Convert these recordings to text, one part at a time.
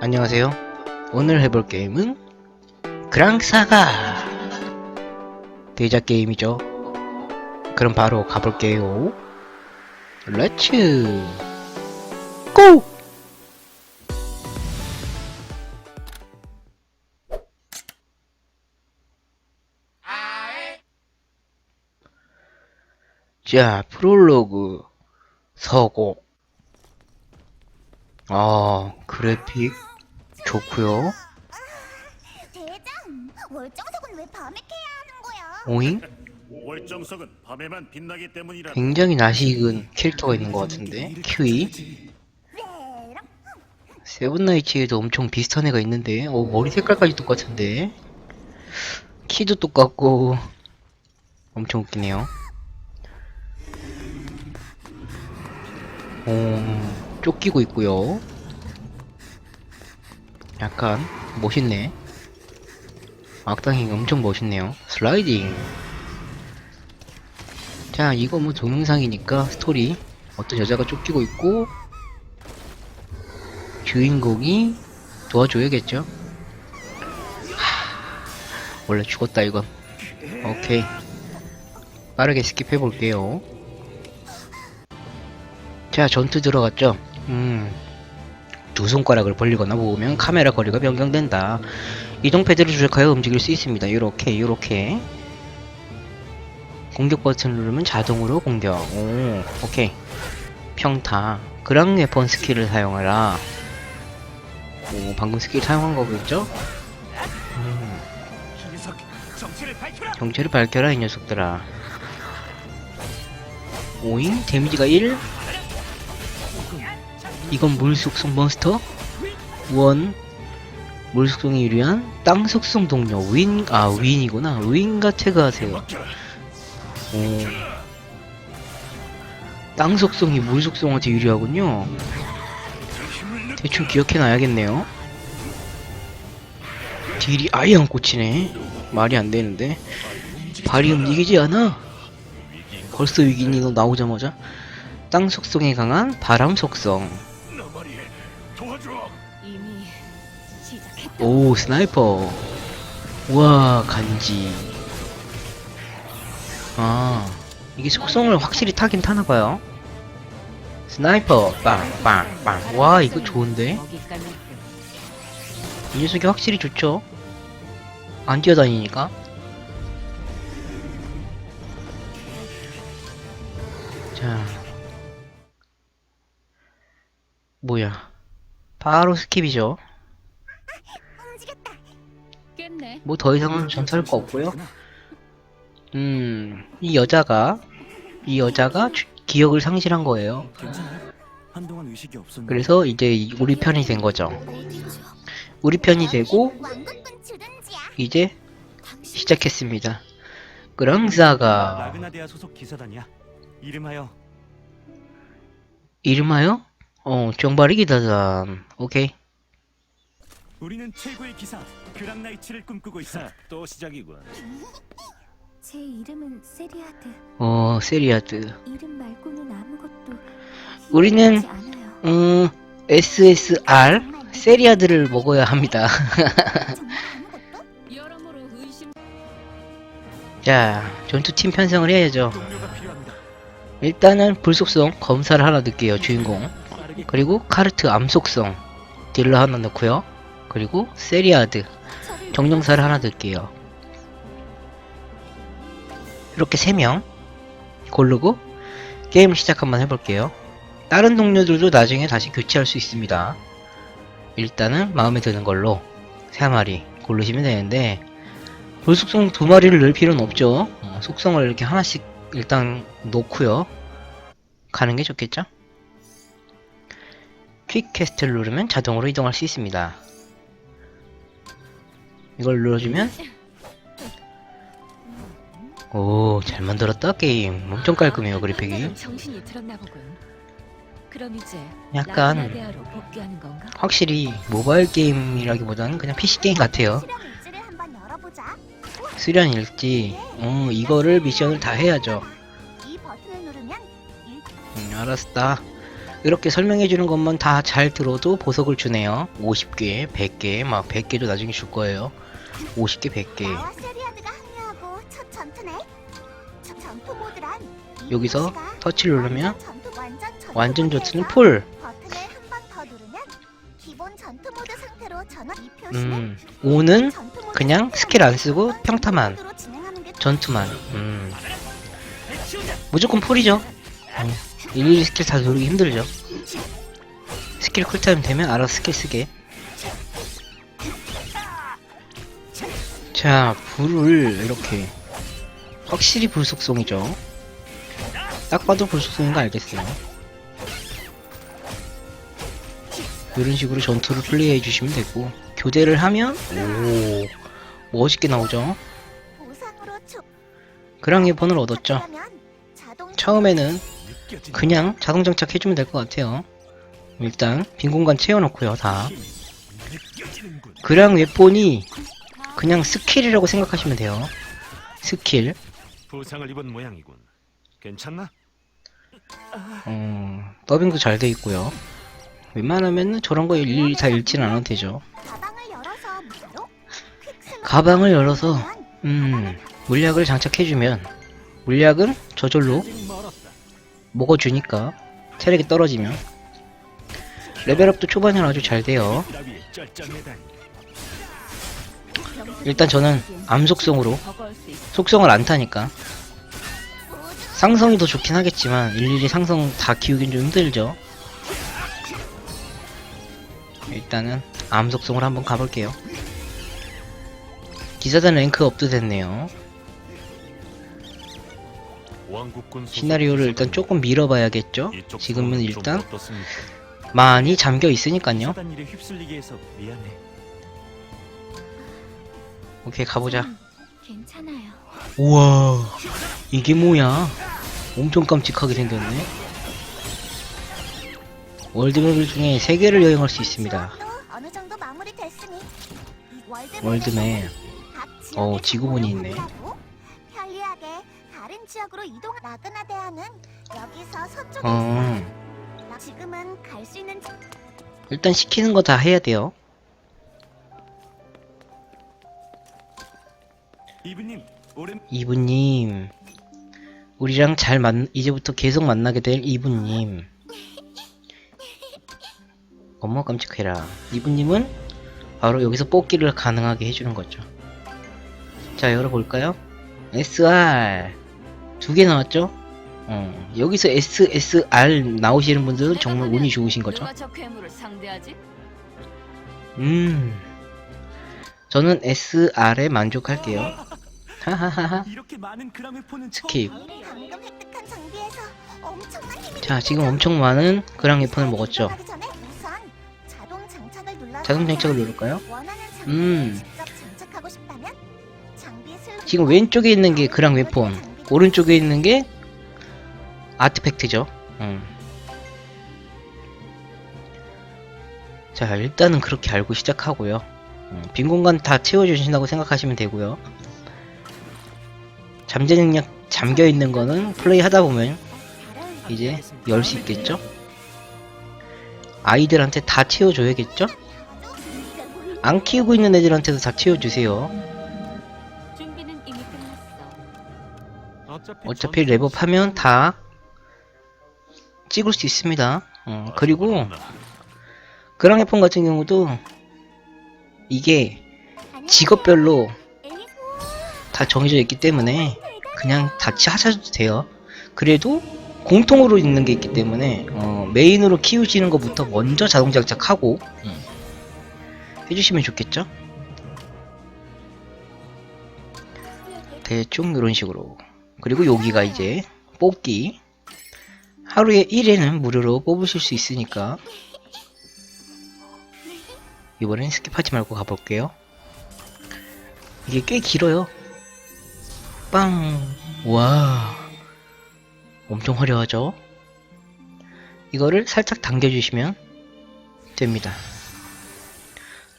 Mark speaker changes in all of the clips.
Speaker 1: 안녕하세요. 오늘 해볼 게임은 그랑사가 대작 게임이죠. 그럼 바로 가볼게요. 렛츠 고! 자, 프롤로그 서고 아, 그래픽 좋고요.
Speaker 2: 대장, 월정석은 왜 밤에 캐야 하는 거야?
Speaker 1: 오잉?
Speaker 3: 월정석은 밤에만 빛나기 때문이라
Speaker 1: 굉장히 낯익은 캐릭터가 있는 것 같은데 큐이
Speaker 2: 왜랑?
Speaker 1: 세븐나이츠에도 엄청 비슷한 애가 있는데 어 머리 색깔까지 똑같은데 키도 똑같고 엄청 웃기네요 어 쫓기고 있고요 약간 멋있네. 악당이 엄청 멋있네요. 슬라이딩. 자 이거 뭐 동영상이니까 스토리 어떤 여자가 쫓기고 있고 주인공이 도와줘야겠죠? 하, 원래 죽었다 이건. 오케이. 빠르게 스킵해 볼게요. 자 전투 들어갔죠? 음 두 손가락을 벌리거나 모으면 카메라 거리가 변경된다 이동 패드를 조작하여 움직일 수 있습니다 이렇게 이렇게 공격 버튼을 누르면 자동으로 공격. 오, 오케이. 평타. 그랑 웨폰 스킬을 사용하라. 오, 방금 스킬 사용한 거겠죠? 음,
Speaker 3: 정체를 밝혀라
Speaker 1: 이 녀석들아. 오잉? 데미지가 1? 이건 물 속성 몬스터? 원. 물 속성이 유리한 땅 속성 동료. 윈, 아, 윈이구나. 윈과.
Speaker 3: 먹혀라
Speaker 1: 오. 땅 속성이 물 속성한테 유리하군요. 대충 기억해놔야겠네요. 딜이 아예 안 꽂히네. 말이 안 되는데. 발이 움직이지 않아. 벌써 위기니 너 나오자마자. 땅 속성에 강한 바람 속성. 오 스나이퍼. 우와 간지. 아 이게 속성을 확실히 타긴 타나봐요. 스나이퍼 빵빵빵. 와 이거 좋은데? 이 녀석이 확실히 좋죠? 안 뛰어다니니까. 자. 뭐야. 바로 스킵이죠.
Speaker 2: 움직였다.
Speaker 4: 깼네.
Speaker 1: 뭐더 이상은 전할 거 없고요. 음, 이 여자가, 이 여자가 주- 기억을 상실한 거예요. 그래서 이제 이- 우리 편이 된 거죠. 우리 편이 되고. 이제 시작했습니다. 그랑사가.
Speaker 5: 이름하여
Speaker 1: 이름하여? 어, 정발이 기다단. 오케이.
Speaker 5: 우리는 최고의 기사 그랑나이츠를 꿈꾸고 있어.
Speaker 3: 또 시작이군
Speaker 2: 제 이름은 세리아드.
Speaker 1: 어, 세리아드.
Speaker 2: 이름 말고는 아무것도
Speaker 1: 우리는,
Speaker 2: 기억나지 않아요.
Speaker 1: 음, SSR? 세리아드를 먹어야 합니다.
Speaker 2: 정말 아무것도?
Speaker 4: 여러모로 의심.
Speaker 1: 자, 전투팀 편성을 해야죠.
Speaker 5: 동료가 필요합니다.
Speaker 1: 일단은 불속성 검사를 하나 넣을게요, 주인공.
Speaker 5: 빠르게
Speaker 1: 그리고 카르트 암속성 딜러 하나 넣고요. 그리고 세리아드 정령사를 하나 넣을게요. 이렇게 3명 고르고 게임을 시작 한번 해볼게요. 다른 동료들도 나중에 다시 교체할 수 있습니다. 일단은 마음에 드는 걸로 3마리 고르시면 되는데 불속성 두 마리를 넣을 필요는 없죠. 어, 속성을 이렇게 하나씩 일단 놓고요. 가는 게 좋겠죠? 퀵 캐스트를 누르면 자동으로 이동할 수 있습니다. 이걸 눌러주면 오, 잘 만들었다 게임. 엄청 깔끔해요 그래픽이.
Speaker 4: 정신이 들었나 보군. 그럼 이제
Speaker 1: 약간
Speaker 4: 라그나데아로 복귀하는 건가?
Speaker 1: 확실히 모바일 게임이라기보다는 그냥 PC 게임 같아요.
Speaker 2: 실험 일지를 한번 열어보자.
Speaker 1: 수련 일지, 어 이거를 미션을 다 해야죠.
Speaker 2: 이 버튼을 누르면 일
Speaker 1: 음, 알았다. 이렇게 설명해주는 것만 다 잘 들어도 보석을 주네요. 50개, 100개, 막 100개도 나중에 줄 거예요. 50개, 100개.
Speaker 2: 나와 세리아드가 합류하고 첫 전투네. 첫 전투 모드란 이
Speaker 1: 여기서 터치를 누르면
Speaker 2: 전투, 완전 전투
Speaker 1: 완전
Speaker 2: 모드에서
Speaker 1: 전투는 풀.
Speaker 2: 버튼을 한 번 더 누르면 기본 전투 모드 상태로 전환. 이 표시는
Speaker 1: 음, 5는
Speaker 2: 전투 모드
Speaker 1: 그냥
Speaker 2: 상태로
Speaker 1: 스킬 안 쓰고 평타만.
Speaker 2: 전투 모드로 진행하는 게
Speaker 1: 전투만. 음. 무조건 풀이죠. 음. 일일이 스킬 다 누르기 힘들죠. 스킬 쿨타임 되면 알아서 스킬 쓰게. 자, 불을 이렇게. 확실히 불 속성이죠. 딱 봐도 불 속성인 거 알겠어요. 이런 식으로 전투를 플레이해 주시면 되고, 교대를 하면, 오, 멋있게 나오죠. 그랑의 번을 얻었죠. 처음에는 그냥 자동 장착해주면 될 것 같아요. 일단 빈 공간 채워놓고요 다. 그랑 웹본이 그냥 스킬이라고 생각하시면 돼요. 스킬.
Speaker 3: 부상을 입은 모양이군. 괜찮나?
Speaker 1: 어, 더빙도 잘 돼 있고요. 웬만하면 저런 거 일일이 다 읽지는 않아도 되죠.
Speaker 2: 가방을 열어서
Speaker 1: 가방을 열어서 음 물약을 장착해주면 물약은 저절로. 먹어주니까 체력이 떨어지면 레벨업도 초반에 아주 잘 돼요. 일단 저는 암속성으로. 속성을 안 타니까. 상성이 더 좋긴 하겠지만 일일이 상성 다 키우긴 좀 힘들죠. 일단은 암속성으로 한번 가볼게요. 기사단 랭크 업도 됐네요. 시나리오를 일단 조금 밀어봐야겠죠? 지금은 일단? 많이 잠겨 있으니까요 오케이 가보자
Speaker 2: 음, 괜찮아요.
Speaker 1: 우와 이게 뭐야 엄청 깜찍하게 생겼네 월드맵 중에 세개를 여행할 수 있습니다
Speaker 2: 어느 정도 마무리됐으니 월드맵 각
Speaker 1: 어,
Speaker 2: 지역의
Speaker 1: 지구본이
Speaker 2: 정보를
Speaker 1: 있네.
Speaker 2: 편리하게 다른 지역으로 이동. 라그나 대하는 여기서 서쪽에
Speaker 1: 어
Speaker 2: 있어. 지금은 갈 수 있는 지-
Speaker 1: 일단 시키는 거 다 해야 돼요
Speaker 5: 이브님 오랜
Speaker 1: 이분님 우리랑 잘 만, 이제부터 계속 만나게 될 이분님 어머 깜찍해라 이분님은 바로 여기서 뽑기를 가능하게 해주는 거죠 자 열어볼까요? SR 두 개 나왔죠? 어, 여기서 SSR 나오시는 분들은 정말 운이 좋으신 거죠
Speaker 4: 누가 저 괴물을 상대하지?
Speaker 1: 음 저는 SR에 만족할게요 스킵 자 지금 엄청 많은 그랑 웨폰을 먹었죠.
Speaker 2: 자동 장착을
Speaker 1: 누를까요? 음. 지금 왼쪽에 있는 게 그랑 웨폰 오른쪽에 있는 게 아트팩트죠. 음. 자 일단은 그렇게 알고 시작하고요. 음, 빈 공간 다 채워주신다고 생각하시면 되고요 잠재 능력 잠겨 있는 거는 플레이 하다 보면 이제 열 수 있겠죠 아이들한테 다 채워줘야겠죠 안 키우고 있는 애들한테도 다 채워주세요.
Speaker 5: 어차피,
Speaker 1: 어차피 랩업하면 다 찍을 수 있습니다. 어, 그리고 그랑해폰 같은 경우도 이게 직업별로 다 정해져 있기 때문에 그냥 다 하셔도 돼요. 그래도 공통으로 있는 게 있기 때문에 어, 메인으로 키우시는 것부터 먼저 자동 장착하고 음, 해주시면 좋겠죠? 대충 이런 식으로. 그리고 여기가 이제 뽑기. 하루에 1회는 무료로 뽑으실 수 있으니까 이번엔 스킵하지 말고 가볼게요. 이게 꽤 길어요 빵! 와 엄청 화려하죠? 이거를 살짝 당겨주시면 됩니다.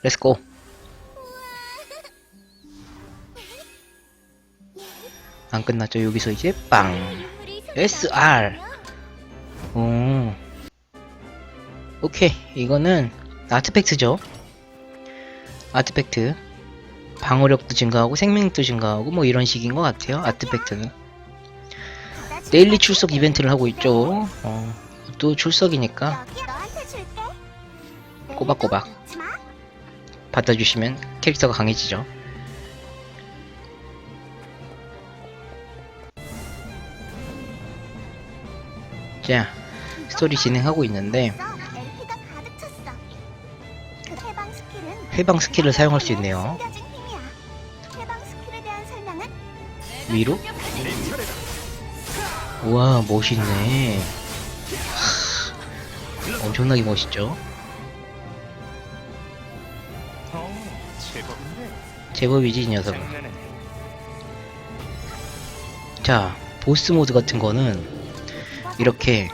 Speaker 1: 렛츠고 안 끝났죠? 여기서 이제 빵. SR 오. 오케이. 이거는 아트팩트죠? 아트팩트 방어력도 증가하고 생명력도 증가하고 뭐 이런 식인 것 같아요 아트팩트는 데일리 출석 이벤트를 하고 있죠 어, 또 출석이니까. 꼬박꼬박. 받아주시면 캐릭터가 강해지죠 자 스토리 진행하고 있는데.
Speaker 2: 그 해방
Speaker 1: 스킬을 사용할 수 있네요 위로 우와 멋있네 하, 엄청나게 멋있죠. 제법이지 이 녀석은. 자 보스 모드 같은 거는 이렇게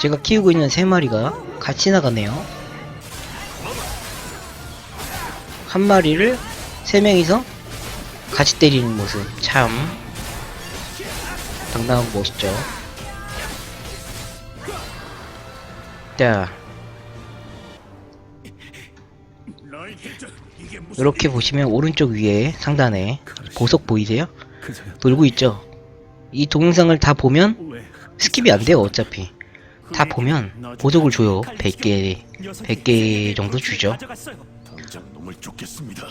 Speaker 1: 제가 키우고 있는 세 마리가 같이 나가네요 한 마리를 세 명이서 같이 때리는 모습. 참. 당당하고 멋있죠. 자. 이렇게 보시면 오른쪽 위에 상단에 보석 보이세요? 돌고 있죠? 이 동영상을 다 보면
Speaker 3: 왜
Speaker 1: 스킵이 안 돼요 어차피. 다 보면 보석을 줘요. 100개 100개 정도 주죠.
Speaker 3: 당장 놈을 쫓겠습니다.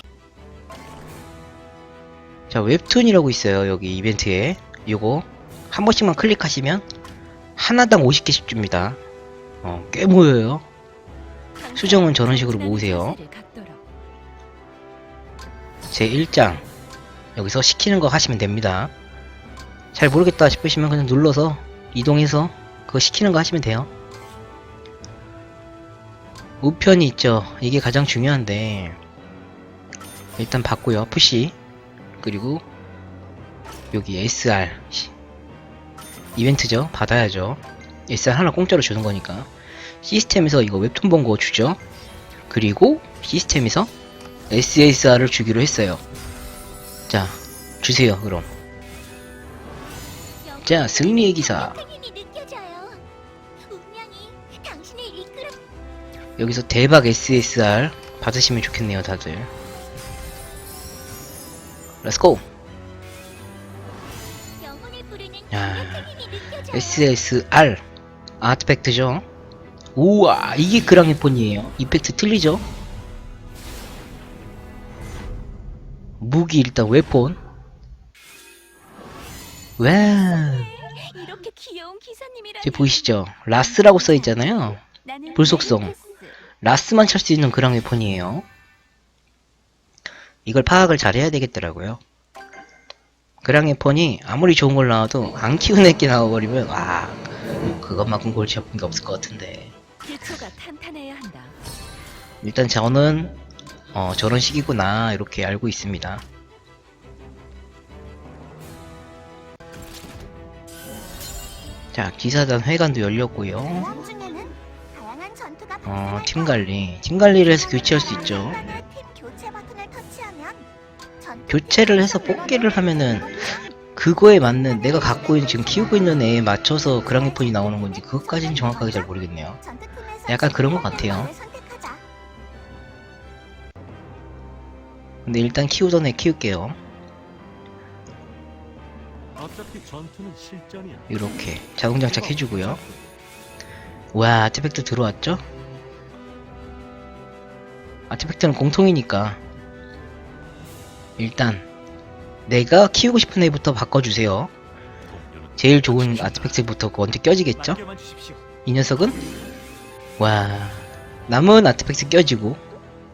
Speaker 1: 자 웹툰이라고 있어요 여기 이벤트에. 요거 한 번씩만 클릭하시면 하나당 50개씩 줍니다. 어, 꽤 모여요. 수정은 저런 식으로 모으세요. 제 1장 여기서 시키는 거 하시면 됩니다. 잘 모르겠다 싶으시면 그냥 눌러서 이동해서 그거 시키는 거 하시면 돼요. 우편이 있죠. 이게 가장 중요한데 일단 받고요. 푸시 그리고 여기 SR 시- 이벤트죠. 받아야죠. SR 하나 공짜로 주는 거니까. 시스템에서 이거 웹툰 본 거 주죠. 그리고 시스템에서 SSR을 주기로 했어요. 자 주세요 그럼. 자 승리의 기사. 여기서 대박 SSR 받으시면 좋겠네요 다들 렛츠고 야. SSR 아트팩트죠? 우와 이게 그랑이폰이에요. 이펙트 틀리죠? 무기 일단 웨폰. 와.
Speaker 4: 이렇게 귀여운 기사님이라.
Speaker 1: 보이시죠? 라스라고 써있잖아요. 불속성. 라스만 찰 수 있는 그랑 웨폰이에요 이걸 파악을 잘 해야 되겠더라고요 그랑 웨폰이 아무리 좋은 걸 나와도 안 키우는 애게 나와버리면 와 그것만큼 골치 아픈 게 없을 것 같은데. 일단 저는 어, 저런 식이구나 이렇게 알고 있습니다. 자 기사단 회관도 열렸고요.
Speaker 2: 전투가
Speaker 1: 어,
Speaker 2: 발생할
Speaker 1: 팀 관리. 팀 관리를 해서 교체할 수 있죠. 교체를 해서 뽑기를 하면은 그거에 맞는 내가 갖고 있는 지금 키우고 있는 애에 맞춰서 그랑이폰이 나오는 건지 그것까지는 정확하게 잘 모르겠네요. 약간 그런 것 같아요. 근데 일단 키우던 애 키울게요. 이렇게 자동 장착 해주고요. 와 아티팩트 들어왔죠? 아티팩트는 공통이니까 일단 내가 키우고 싶은 애부터 바꿔주세요. 제일 좋은 아티팩트부터 먼저 껴지겠죠? 이 녀석은 와 남은 아티팩트 껴지고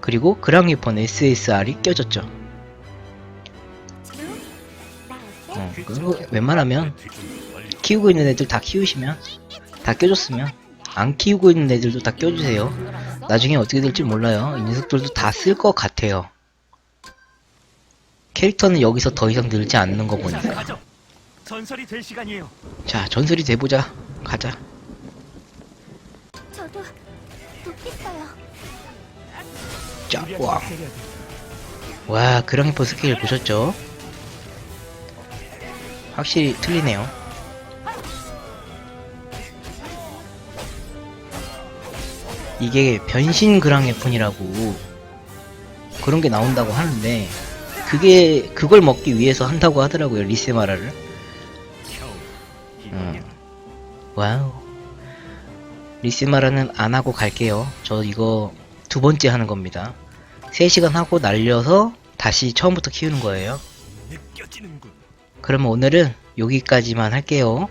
Speaker 1: 그리고 그랑위폰 SSR이 껴졌죠.
Speaker 2: 어,
Speaker 1: 웬만하면 키우고 있는 애들 다 키우시면 다 껴줬으면 안 키우고 있는 애들도 다 껴주세요. 나중에 어떻게 될지 몰라요. 이 녀석들도 다 쓸 것 같아요. 캐릭터는 여기서 더 이상 늘지 않는 거 보니까.
Speaker 5: 가죠. 전설이 될 시간이에요.
Speaker 1: 자, 전설이 돼보자. 가자.
Speaker 2: 저도 돕겠어요.
Speaker 1: 쫙,
Speaker 5: 우리한테
Speaker 1: 와. 그랑이퍼 스케일 보셨죠? 확실히 틀리네요. 이게 변신 그랑예폰이라고 그런 게 나온다고 하는데 그게 그걸 먹기 위해서 한다고 하더라고요 리세마라를. 음. 와우. 리세마라는 안 하고 갈게요. 저 이거 두 번째 하는 겁니다. 3시간 하고 날려서 다시 처음부터 키우는 거예요. 그러면 오늘은 여기까지만 할게요